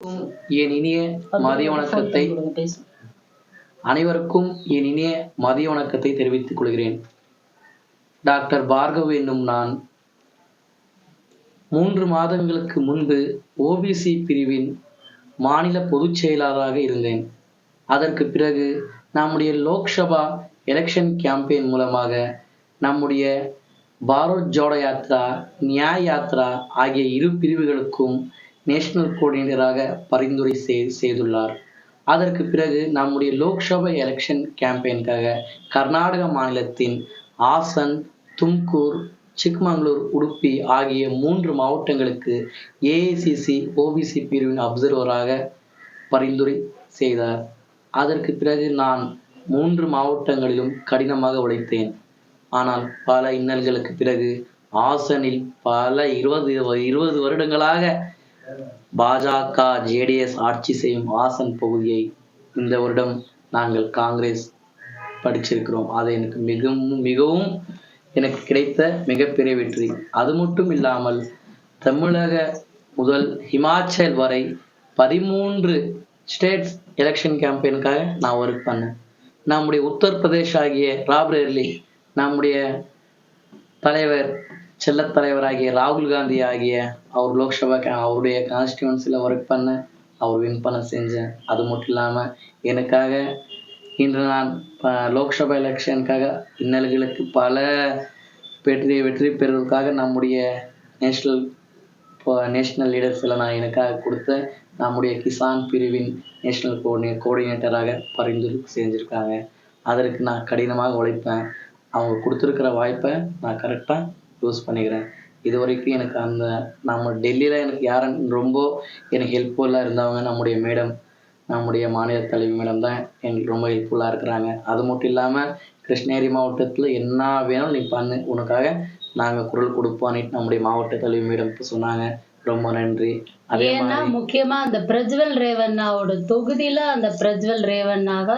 என் இனிய மதிய வணக்கத்தை அனைவருக்கும் என் இனிய மதிய வணக்கத்தை தெரிவித்துக் கொள்கிறேன். டாக்டர் பார்கவ் என்னும் நான் மூன்று மாதங்களுக்கு முன்பு ஓபிசி பிரிவின் மாநில பொதுச் செயலாளராக இருந்தேன். அதற்கு பிறகு நம்முடைய லோக்சபா எலெக்ஷன் கேம்பெயின் மூலமாக நம்முடைய பாரத் ஜோட யாத்ரா நியாய் யாத்ரா ஆகிய இரு பிரிவுகளுக்கும் நேஷனல் கோஆர்டினேட்டராக பரிந்துரை செய்துள்ளார். அதற்கு பிறகு நம்முடைய லோக்சபா எலெக்ஷன் கேம்பெயினுக்காக கர்நாடக மாநிலத்தின் ஆசன் தும்கூர் சிக்மங்களூர் உடுப்பி ஆகிய மூன்று மாவட்டங்களுக்கு ஏஐசிசி ஓபிசி பிரிவின் அப்சர்வராக பரிந்துரை செய்தார். அதற்கு பிறகு நான் மூன்று மாவட்டங்களிலும் கடினமாக உழைத்தேன். ஆனால் பல இன்னல்களுக்கு பிறகு ஆசனில் பல இருபது இருபது வருடங்களாக பாஜக ஜேடிஎஸ் ஆட்சி செய்யும் ஆசன் பகுதியை இந்த வருடம் நாங்கள் காங்கிரஸ் படிச்சிருக்கிறோம். அது எனக்கு மிகவும் மிகவும் எனக்கு கிடைத்த மிகப்பெரிய வெற்றி. அது மட்டும் இல்லாமல் தமிழக முதல் ஹிமாச்சல் வரை பதிமூன்று ஸ்டேட்ஸ் எலெக்ஷன் கேம்பெயினுக்காக நான் ஒர்க் பண்ணேன். நம்முடைய உத்தரப்பிரதேஷ் ஆகிய ராப்ரேலி நம்முடைய தலைவர் செல்லத் தலைவராகிய ராகுல் காந்தி ஆகிய அவர் லோக்சபா அவருடைய கான்ஸ்டியூன்சியில் ஒர்க் பண்ண அவர் வின் பண்ண செஞ்சேன் அது மட்டும் இல்லாமல் எனக்காக இன்று நான் லோக்சபா எலெக்ஷனுக்காக இன்னல்களுக்கு பல வெற்றி வெற்றி பெறுவதற்காக நம்முடைய நேஷனல் நேஷனல் லீடர்ஸில் நான் எனக்காக கொடுத்த நம்முடைய கிசான் பிரிவின் நேஷனல் கோஆர்டினே கோஆர்டினேட்டராக பரிந்துரை செஞ்சுருக்காங்க. அதற்கு நான் கடினமாக உழைப்பேன். அவங்க கொடுத்துருக்கிற வாய்ப்பை நான் கரெக்டாக யூஸ் பண்ணிக்கிறேன். இது வரைக்கும் எனக்கு அந்த நம்ம டெல்லியில் எனக்கு யாரும் ரொம்ப எனக்கு ஹெல்ப்ஃபுல்லாக இருந்தவங்க நம்முடைய மேடம் நம்முடைய மாநில தலைவி மேடம் தான் எங்களுக்கு ரொம்ப ஹெல்ப்ஃபுல்லாக இருக்கிறாங்க. அது மட்டும் இல்லாமல் கிருஷ்ணகிரி மாவட்டத்தில் என்ன வேணும் நீ பண்ணு. உனக்காக நாங்கள் குரல் கொடுப்போம்னுட்டு நம்முடைய மாவட்ட தலைவி மேடம் சொன்னாங்க. ரொம்ப நன்றி. அதே ஏன்னா முக்கியமா அந்த பிரஜ்வல் ரேவண்ணாவோட தொகுதியில அந்த பிரஜ்வல் ரேவண்ணாவை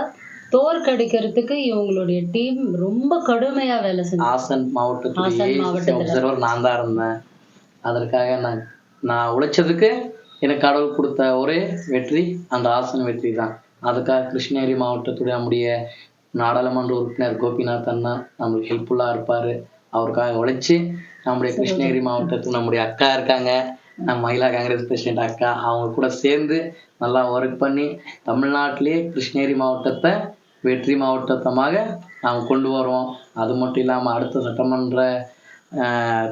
தோற்கடிக்கிறதுக்கு இவங்களுடைய டீம் ரொம்ப கடுமையா வேலை செஞ்சு ஆசன் மாவட்டத்துடைய. அப்சர்வர் நான் தான் இருந்தேன். அதற்காக நான் நான் உழைச்சதுக்கு எனக்கு கடவுள் கொடுத்த ஒரே வெற்றி அந்த ஆசன் வெற்றி தான். அதுக்காக கிருஷ்ணகிரி மாவட்டத்துடைய நம்முடைய நாடாளுமன்ற உறுப்பினர் கோபிநாத் அண்ணா நம்மளுக்கு ஹெல்ப்ஃபுல்லாக இருப்பார். அவருக்காக உழைச்சி நம்முடைய கிருஷ்ணகிரி மாவட்டத்தில் நம்முடைய அக்கா இருக்காங்க. நம்ம மகிழா காங்கிரஸ் பிரசிடென்ட் அக்கா அவங்க கூட சேர்ந்து நல்லா ஒர்க் பண்ணி தமிழ்நாட்டிலேயே கிருஷ்ணகிரி மாவட்டத்தை வெற்றி மாவட்டத்தமாக நாம் கொண்டு வருவோம். அது மட்டும் இல்லாமல் அடுத்த சட்டமன்ற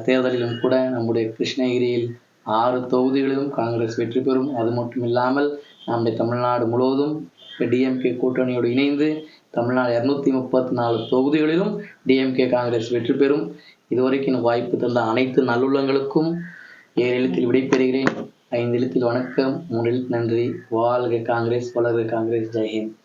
தேர்தலிலும் கூட நம்முடைய கிருஷ்ணகிரியில் ஆறு தொகுதிகளிலும் காங்கிரஸ் வெற்றி பெறும். அது மட்டும் இல்லாமல் நம்முடைய தமிழ்நாடு முழுவதும் டிஎம்கே கூட்டணியோடு இணைந்து தமிழ்நாடு இரநூத்தி முப்பத்தி நாலு தொகுதிகளிலும் டிஎம்கே காங்கிரஸ் வெற்றி பெறும். இதுவரைக்கும் வாய்ப்பு தந்த அனைத்து நல்லுள்ளங்களுக்கும் ஏழு எழுத்தில் விடைபெறுகிறேன். ஐந்து எழுத்தில் வணக்கம். மூன்று எழுத்து நன்றி. வாழ்க காங்கிரஸ் வளர்க காங்கிரஸ். ஜெய்ஹிந்த்